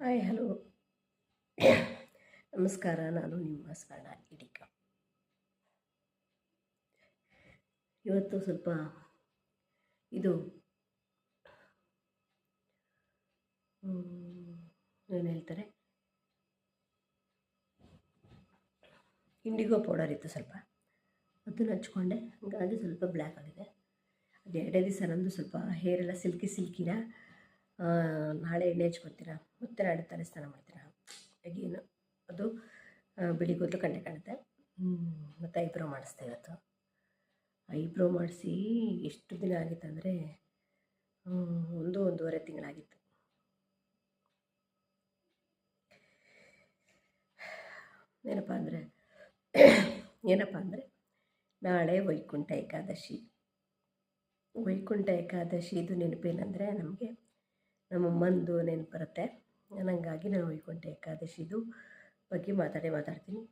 Hi, hello. ನಮಸ್ಕಾರ, ನಾನು ನಿಮ್ಮ ಸ್ವರ್ಣ ಇಡಿಕ ಇವತ್ತು ಸ್ವಲ್ಪ ಇದು ಏನು ಹೇಳ್ತಾರೆ? ಇಂಡಿಗೋ ಪೌಡರ್ ಇತ್ತು ಸ್ವಲ್ಪ. ಅದನ್ನು ಹಚ್ಕೊಂಡೆ. ಹಾಗಾಗಿ ಸ್ವಲ್ಪ ಬ್ಲ್ಯಾಕ್ ಆಗಿದೆ. ಅದು ಎರಡೇ ದಿವಸ ನಂದು ಸ್ವಲ್ಪ ಹೇರೆಲ್ಲ ಸಿಲ್ಕಿ, ಸಿಲ್ಕಿನ ನಾಳೆ ಎಣ್ಣೆ ಹಚ್ಕೊತೀರಾ ಮತ್ತೆ ನಾಳೆ ತಲೆ ಸ್ನಾನ ಮಾಡ್ತೀರಾ? ಏನು ಅದು ಬಿಳಿ ಕೂದಲು ಕಂಡೆ ಕಾಣುತ್ತೆ. ಮತ್ತು ಐಬ್ರೋ ಮಾಡಿಸ್ತಾ ಇವತ್ತು. ಐಬ್ರೋ ಮಾಡಿಸಿ ಎಷ್ಟು ದಿನ ಆಗಿತ್ತಂದರೆ ಒಂದು ಒಂದೂವರೆ ತಿಂಗಳಾಗಿತ್ತು. ಏನಪ್ಪ ಅಂದರೆ ಏನಪ್ಪ ಅಂದರೆ, ನಾಳೆ ವೈಕುಂಠ ಏಕಾದಶಿ. ವೈಕುಂಠ ಏಕಾದಶಿ ಇದು ನೆನಪೇನಂದರೆ ನಮಗೆ ನಮ್ಮಮ್ಮಂದು ನೆನಪು ಬರುತ್ತೆ ಹಂಗಾಗಿ ನಾನು ವೈಕುಂಠ ಏಕಾದಶಿದು ಬಗ್ಗೆ ಮಾತಾಡೇ ಮಾತಾಡ್ತೀನಿ.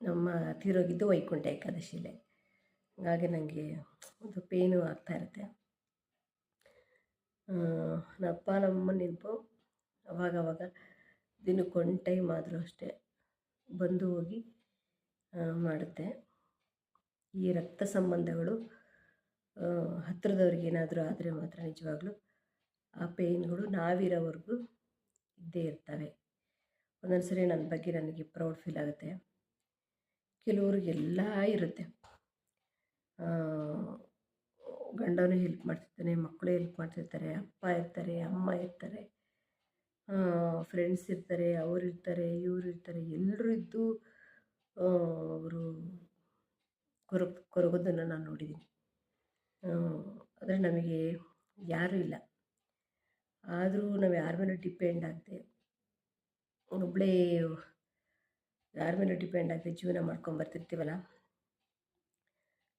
ನಮ್ಮ ತೀರೋಗಿದ್ದು ವೈಕುಂಠ ಏಕಾದಶಿಲೇ. ಹಾಗಾಗಿ ನನಗೆ ಒಂದು ಪೇನು ಆಗ್ತಾ ಇರುತ್ತೆ. ನಮ್ಮಪ್ಪ ನಮ್ಮ ನೆನಪು. ಅವಾಗವಾಗ ದಿನಕ್ಕೆ ಒನ್ ಟೈಮ್ ಆದರೂ ಅಷ್ಟೇ ಬಂದು ಹೋಗಿ ಮಾಡುತ್ತೆ. ಈ ರಕ್ತ ಸಂಬಂಧಗಳು ಹತ್ತಿರದವ್ರಿಗೆ ಏನಾದರೂ ಆದರೆ ಮಾತ್ರ ನಿಜವಾಗ್ಲೂ ಆ ಪೇಯ್ನ್ಗಳು ನಾವಿರೋವರೆಗೂ ಇದ್ದೇ ಇರ್ತವೆ. ಒಂದೊಂದು ಸರಿ ನನ್ನ ಬಗ್ಗೆ ನನಗೆ ಪ್ರೌಡ್ ಫೀಲ್ ಆಗುತ್ತೆ. ಕೆಲವ್ರಿಗೆಲ್ಲ ಇರುತ್ತೆ. ಗಂಡನೂ ಹೆಲ್ಪ್ ಮಾಡ್ತಿರ್ತಾನೆ, ಮಕ್ಕಳು ಹೆಲ್ಪ್ ಮಾಡ್ತಿರ್ತಾರೆ, ಅಪ್ಪ ಇರ್ತಾರೆ, ಅಮ್ಮ ಇರ್ತಾರೆ ಫ್ರೆಂಡ್ಸ್ ಇರ್ತಾರೆ, ಅವ್ರು ಇರ್ತಾರೆ, ಇವರು ಇರ್ತಾರೆ ಎಲ್ಲರೂ ಇದ್ದು ಅವರು ಕೊರಗ್ ಕೊರಗೋದನ್ನು ನಾನು ನೋಡಿದ್ದೀನಿ. ಆದರೆ ನಮಗೆ ಯಾರೂ ಇಲ್ಲ. ಆದರೂ ನಾವು ಯಾರ ಮೇಲೂ ಡಿಪೆಂಡ್ ಆಗದೆ ಒಬ್ಬಳೇ ಯಾರ ಮೇಲೂ ಡಿಪೆಂಡ್ ಆಗದೆ ಜೀವನ ಮಾಡ್ಕೊಂಡು ಬರ್ತಿರ್ತೀವಲ್ಲ,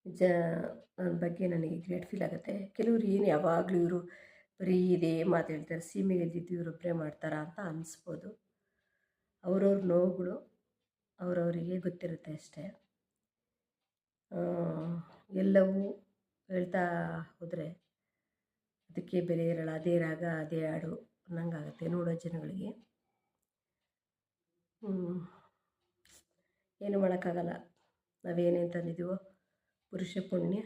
ಜ ನನ್ನ ಬಗ್ಗೆ ನನಗೆ ಗ್ರೇಟ್ ಫೀಲ್ ಆಗುತ್ತೆ. ಕೆಲವರು ಏನು ಯಾವಾಗಲೂ ಇವರು ಬರೀ ಇದೇ ಮಾತು ಹೇಳ್ತಾರೆ ಸೀಮೆಗೆ ಇದ್ದಿದ್ದು ಇವರೊಬ್ಬರೇ ಮಾಡ್ತಾರಾ ಅಂತ ಅನಿಸ್ಬೋದು. ಅವ್ರವ್ರ ನೋವುಗಳು ಅವರವರಿಗೆ ಗೊತ್ತಿರುತ್ತೆ ಅಷ್ಟೇ. ಎಲ್ಲವೂ ಹೇಳ್ತಾ ಹೋದರೆ ಅದಕ್ಕೆ ಬೆಲೆ ಇರಲ್ಲ, ಅದೇ ರಾಗ, ಅದೇ ಹಾಡು ಅನ್ನಂಗಾಗತ್ತೆ ನೋಡೋ ಜನಗಳಿಗೆ. ಏನು ಮಾಡೋಕ್ಕಾಗಲ್ಲ. ನಾವೇನೇನು ತಂದಿದ್ದೀವೋ? ಪುರುಷ ಪುಣ್ಯ,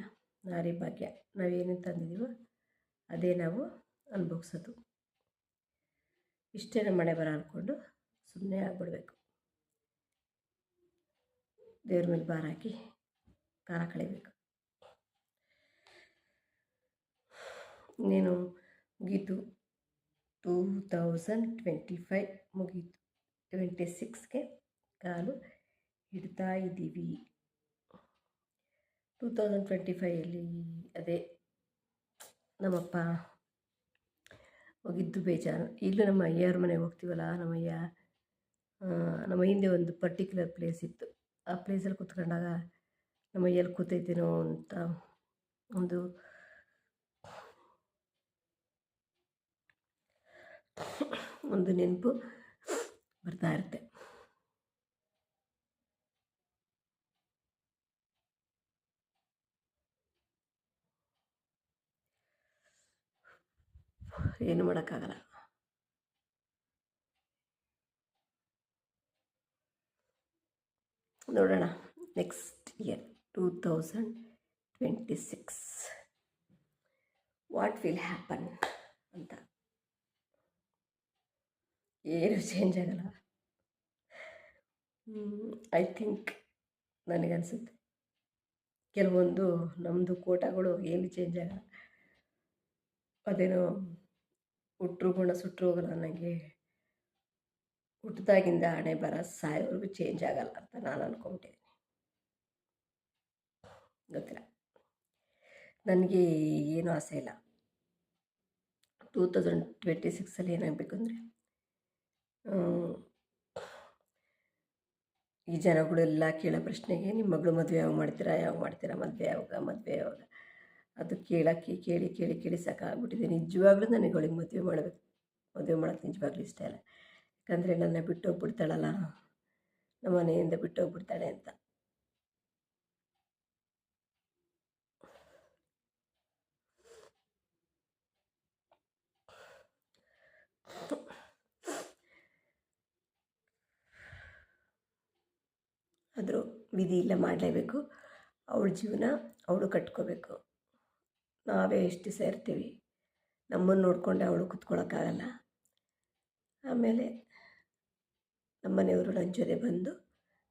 ನಾರಿ ಭಾಗ್ಯ. ನಾವೇನೇನು ತಂದಿದ್ದೀವೋ? ಅದೇ ನಾವು ಅನುಭವಿಸೋದು. ಇಷ್ಟೇ ನಮ್ಮ ಮನೆ ಬರ ಅಂದ್ಕೊಂಡು ಸುಮ್ಮನೆ ಆಗ್ಬಿಡ್ಬೇಕು. ದೇವ್ರ ಮೇಲೆ ಭಾರ ಹಾಕಿ ಕಳಿಬೇಕು. ಇನ್ನೇನು ಮುಗೀತು. ಟೂ ತೌಸಂಡ್ ಟ್ವೆಂಟಿ ಫೈವ್ ಮುಗೀತು. ಟ್ವೆಂಟಿ ಸಿಕ್ಸ್ಗೆ ಕಾಲು ಇಡ್ತಾ ಇದ್ದೀವಿ. ಟೂ ತೌಸಂಡ್ ಟ್ವೆಂಟಿ ಫೈಯಲ್ಲಿ ಅದೇ ನಮ್ಮಪ್ಪ ಹೋಗಿದ್ದು ಬೇಜಾರು. ಇಲ್ಲೂ ನಮ್ಮ ಅಯ್ಯವ್ರ ಮನೆಗೆ ಹೋಗ್ತೀವಲ್ಲ, ನಮ್ಮಯ್ಯ ನಮ್ಮ ಹಿಂದೆ ಒಂದು ಪರ್ಟಿಕ್ಯುಲರ್ ಪ್ಲೇಸ್ ಇತ್ತು. ಆ ಪ್ಲೇಸಲ್ಲಿ ಕೂತ್ಕೊಂಡಾಗ ನಮ್ಮ ಎಲ್ಲಿ ಕೂತೈತೇನೋ ಅಂತ ಒಂದು ಒಂದು ನೆನಪು ಬರ್ತಾ ಇರುತ್ತೆ. ಏನು ಮಾಡೋಕ್ಕಾಗಲ್ಲ. ನೋಡೋಣ. Next year two thousand twenty six. What will happen ಅಂತ ಏನು ಚೇಂಜ್ ಆಗಲ್ಲ. ಐ ಥಿಂಕ್ ನನಗನ್ಸುತ್ತೆ. ಕೆಲವೊಂದು ನಮ್ಮದು ಕೋಟಗಳು ಏನು ಚೇಂಜ್ ಆಗಲ್ಲ. ಅದೇನೋ ಹುಟ್ಟರು ಗುಣ ಸುಟ್ಟರು ಹೋಗಲ್ಲ ನನಗೆ ಹುಟ್ಟಿದಾಗಿಂದ ಹಣೆ ಬರ ಸಾಯೋವರೆಗೂ ಚೇಂಜ್ ಆಗಲ್ಲ ಅಂತ ನಾನು ಅಂದ್ಕೊಂಬಿಟ್ಟಿದ್ದೀನಿ ಗೊತ್ತಿಲ್ಲ. ನನಗೆ ಏನೂ ಆಸೆ ಇಲ್ಲ. ಟೂ ತೌಸಂಡ್ ಟ್ವೆಂಟಿ ಸಿಕ್ಸಲ್ಲಿ ಏನಾಗಬೇಕು ಅಂದರೆ ಈ ಜನಗಳೆಲ್ಲ ಕೇಳೋ ಪ್ರಶ್ನೆಗೆ ನಿಮ್ಮ ಮಗಳು ಮದುವೆ ಯಾವಾಗ ಮಾಡ್ತೀರಾ ಯಾವಾಗ ಮಾಡ್ತೀರಾ, ಮದುವೆ ಯಾವಾಗ ಮದುವೆ ಯಾವಾಗ? ಅದು ಕೇಳೋಕ್ಕೆ, ಕೇಳಿ ಕೇಳಿ ಕೇಳಿ ಸಾಕಾಗ್ಬಿಟ್ಟಿದೆ. ನಿಜವಾಗ್ಲೂ ನನಗೆ ಅವಳಿಗೆ ಮದುವೆ ಮಾಡಬೇಕು. ಮದುವೆ ಮಾಡೋಕ್ಕೆ ನಿಜವಾಗ್ಲೂ ಇಷ್ಟ ಇಲ್ಲ. ಯಾಕಂದರೆ ನನ್ನ ಬಿಟ್ಟು ಹೋಗ್ಬಿಡ್ತಾಳಲ್ಲ. ನಮ್ಮ ಮನೆಯಿಂದ ಬಿಟ್ಟು ಹೋಗ್ಬಿಡ್ತಾಳೆ ಅಂತ ಆದರೂ ವಿಧಿ ಇಲ್ಲ ಮಾಡಲೇಬೇಕು. ಅವಳ ಜೀವನ ಅವಳು ಕಟ್ಕೋಬೇಕು. ನಾವೇ ಎಷ್ಟು ದಿವಸ ಇರ್ತೀವಿ, ನಮ್ಮನ್ನು ನೋಡಿಕೊಂಡೆ ಅವಳು ಕುತ್ಕೊಳ್ಳೋಕ್ಕಾಗಲ್ಲ ಆಮೇಲೆ ನಮ್ಮನೆಯವರು ನನ್ನ ಜೊತೆ ಬಂದು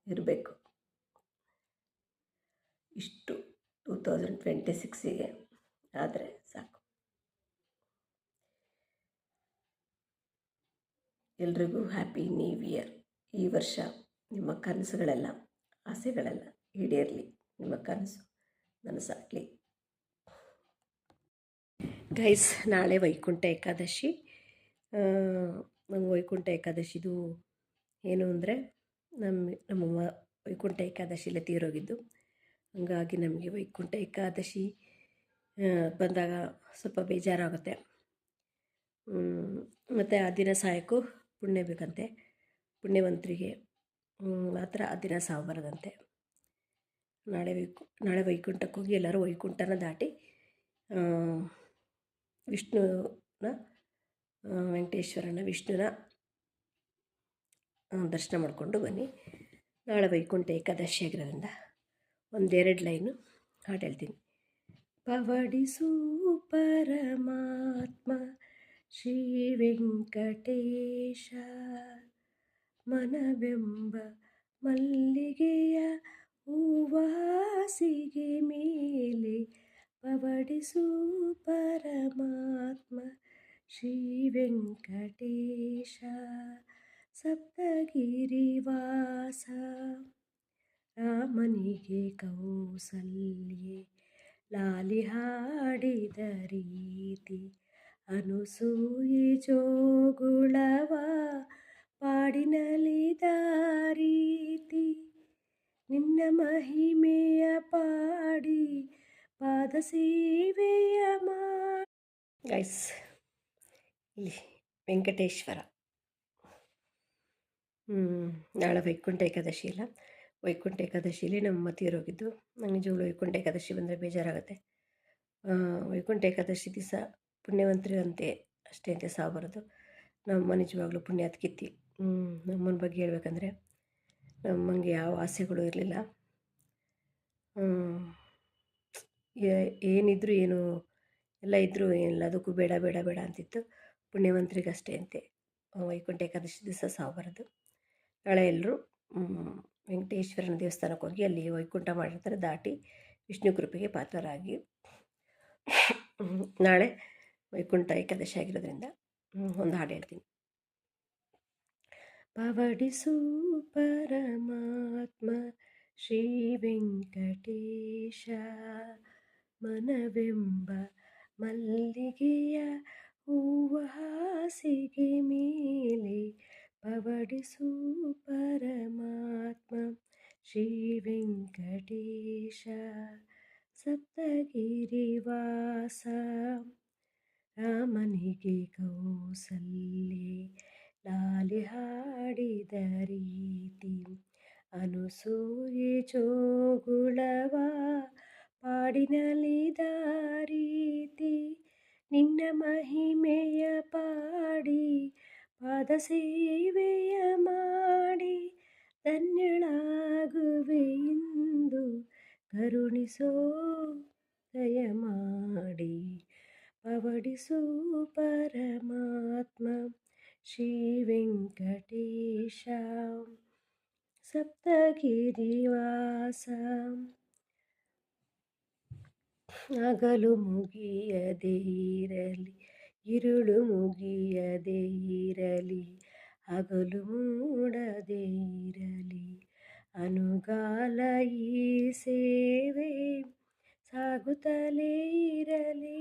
ಇರಬೇಕು. ಇಷ್ಟು ಟೂ ತೌಸಂಡ್ ಟ್ವೆಂಟಿ ಸಿಕ್ಸಿಗೆ ಆದರೆ ಸಾಕು. ಎಲ್ರಿಗೂ ಹ್ಯಾಪಿ ನ್ಯೂ ಇಯರ್. ಈ ವರ್ಷ ನಿಮ್ಮ ಕನಸುಗಳೆಲ್ಲ ಆಸೆಗಳೆಲ್ಲ ಈಡೇರಲಿ ನಿಮ್ಮ ಕನಸು, ನನಸಾಗಲಿ. ಗೈಸ್ ನಾಳೆ ವೈಕುಂಠ ಏಕಾದಶಿ. ನಂಗೆ ವೈಕುಂಠ ಏಕಾದಶಿದು ಏನು ಅಂದರೆ ನಮ್ಮ ನಮ್ಮಮ್ಮ ವೈಕುಂಠ ಏಕಾದಶಿಲೇ ತೀರೋಗಿದ್ದು. ಹಂಗಾಗಿ ನಮಗೆ ವೈಕುಂಠ ಏಕಾದಶಿ ಬಂದಾಗ ಸ್ವಲ್ಪ ಬೇಜಾರಾಗುತ್ತೆ. ಮತ್ತು ಆ ದಿನ ಸಾಯಕ್ಕೂ ಪುಣ್ಯ ಬೇಕಂತೆ. ಪುಣ್ಯವಂತರಿಗೆ ಮಾತ್ರ ಆ ದಿನ ಸಾವು ನಾಳೆ ವೈಕು, ನಾಳೆ ವೈಕುಂಠಕ್ಕೆ ಹೋಗಿ ಎಲ್ಲರೂ ವೈಕುಂಠನ ದಾಟಿ ವಿಷ್ಣುನ ವೆಂಕಟೇಶ್ವರನ, ವಿಷ್ಣುನ ದರ್ಶನ ಮಾಡಿಕೊಂಡು ಬನ್ನಿ. ನಾಳೆ ವೈಕುಂಠ ಏಕಾದಶಿ ಆಗಿರೋದ್ರಿಂದ ಒಂದೆರಡು ಲೈನು ಹಾಡು ಹೇಳ್ತೀನಿ. ಪವಡಿಸು ಪರಮಾತ್ಮ ಶ್ರೀ ವೆಂಕಟೇಶ. ಮನವೆಂಬ ಮಲ್ಲಿಗೆಯ ಹೂವಾಸಿಗೆ ಮೇಲೆ ಪವಡಿಸು ಪರಮಾತ್ಮ ಶ್ರೀ ವೆಂಕಟೇಶ ಸಪ್ತಗಿರಿವಾಸ. ರಾಮನಿಗೆ ಕೌಸಲ್ಯೆ ಲಾಲಿ ಹಾಡಿದ ರೀತಿ ಅನುಸೂಯಿ ಜೋಗುಳವ ಪಾಡಿನಲಿದ ದಾರೀತಿ ನಿನ್ನ ಮಹಿಮೆಯ ಪಾಡಿ, ಪಾದ ಸೇವೆಯ ಗೈಸ್ ಇಲ್ಲಿ ವೆಂಕಟೇಶ್ವರ. ನಾಳೆ ವೈಕುಂಠ ಏಕಾದಶಿ ಇಲ್ಲ ವೈಕುಂಠ ಏಕಾದಶಿಲಿ ನಮ್ಮ ಹೋಗಿದ್ದು. ನಂಗೆ ನಿಜವಾಗ್ಲೂ ವೈಕುಂಠ ಏಕಾದಶಿ ಬಂದರೆ ಬೇಜಾರಾಗುತ್ತೆ. ವೈಕುಂಠ ಏಕಾದಶಿ ದಿವಸ ಪುಣ್ಯವಂತರಂತೆ ಅಷ್ಟೇ ಅಂತೆ ಸಾವು ಬರೋದು ನಮ್ಮ ನಿಜವಾಗ್ಲೂ ಪುಣ್ಯ ಕಿತ್ತಿ. ನಮ್ಮನ ಬಗ್ಗೆ ಹೇಳ್ಬೇಕಂದ್ರೆ ನಮ್ಮಂಗೆ ಯಾವ ಆಸೆಗಳು ಇರಲಿಲ್ಲ. ಏನಿದ್ರು ಏನು, ಎಲ್ಲ ಇದ್ದರೂ ಎಲ್ಲದಕ್ಕೂ ಬೇಡ ಬೇಡ ಬೇಡ ಅಂತಿತ್ತು. ಪುಣ್ಯವಂತರಿಗಷ್ಟೇ ಅಂತೆ. ವೈಕುಂಠ ಏಕಾದಶಿ ದಿವಸ ಸಾವು ನಾಳೆ ಎಲ್ಲರೂ ವೆಂಕಟೇಶ್ವರನ ದೇವಸ್ಥಾನಕ್ಕೆ ಹೋಗಿ ಅಲ್ಲಿ ವೈಕುಂಠ ಮಾಡಿರ್ತಾರೆ ದಾಟಿ ವಿಷ್ಣು ಕೃಪೆಗೆ ಪಾತ್ರರಾಗಿ. ನಾಳೆ ವೈಕುಂಠ ಏಕಾದಶಿ ಆಗಿರೋದ್ರಿಂದ ಒಂದು ಹಾಡು ಹೇಳ್ತೀನಿ. ಪವಡಿಸು ಪರಮಾತ್ಮ ಶ್ರೀ ವೆಂಕಟೇಶ ಮನವೆಂಬ ಮಲ್ಲಿಗೆಯ ಹೂವ ಹಾಸಿಗೆ ಮೇಲೆ ಪವಡಿಸು ಪರಮಾತ್ಮ ಶ್ರೀ ವೆಂಕಟೇಶ ಸಪ್ತಗಿರಿವಾಸ ರಾಮನಿಗೆ ಕೌಸಲ್ಯೆ ಲಾಲಿ ಹಾಡಿದ ರೀತಿ ಅನುಸೂಯಿ ಜೋಗುಳವ ಪಾಡಿನಲಿದ ರೀತಿ ನಿನ್ನ ಮಹಿಮೆಯ ಪಾಡಿ ಪಾದ ಸೇವೆಯ ಮಾಡಿ ಧನ್ಯಳಾಗುವೆ ಇಂದು ಕರುಣಿಸೋ ದಯಮಾಡಿ ಪವಡಿಸು ಪರಮಾತ್ಮ ಶ್ರೀ ವೆಂಕಟೇಶ ಸಪ್ತಗಿರಿವಾಸ ಹಗಲು ಮುಗಿಯದೇ ಇರಲಿ ಇರುಳು ಮುಗಿಯದೇ ಇರಲಿ ಹಗಲು ಮೂಡದೇ ಇರಲಿ ಅನುಗಾಲ ಈ ಸೇವೆ ಸಾಗುತ್ತಲೇ ಇರಲಿ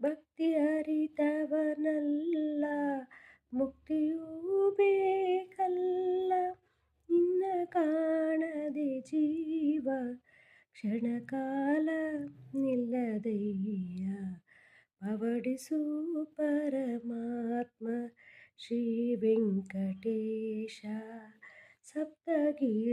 ಭಕ್ತಿ ಅರಿತವನಲ್ಲ ಮುಕ್ತಿಯೂ ಬೇಕಲ್ಲ ನಿನ್ನ ಕಾಣದೆ ಜೀವ ಕ್ಷಣಕಾಲ ನಿಲ್ಲದಯ್ಯ ಪವಡಿಸು ಪರಮಾತ್ಮ ಶ್ರೀ ವೆಂಕಟೇಶ ಸಪ್ತಗಿರಿವಾಸ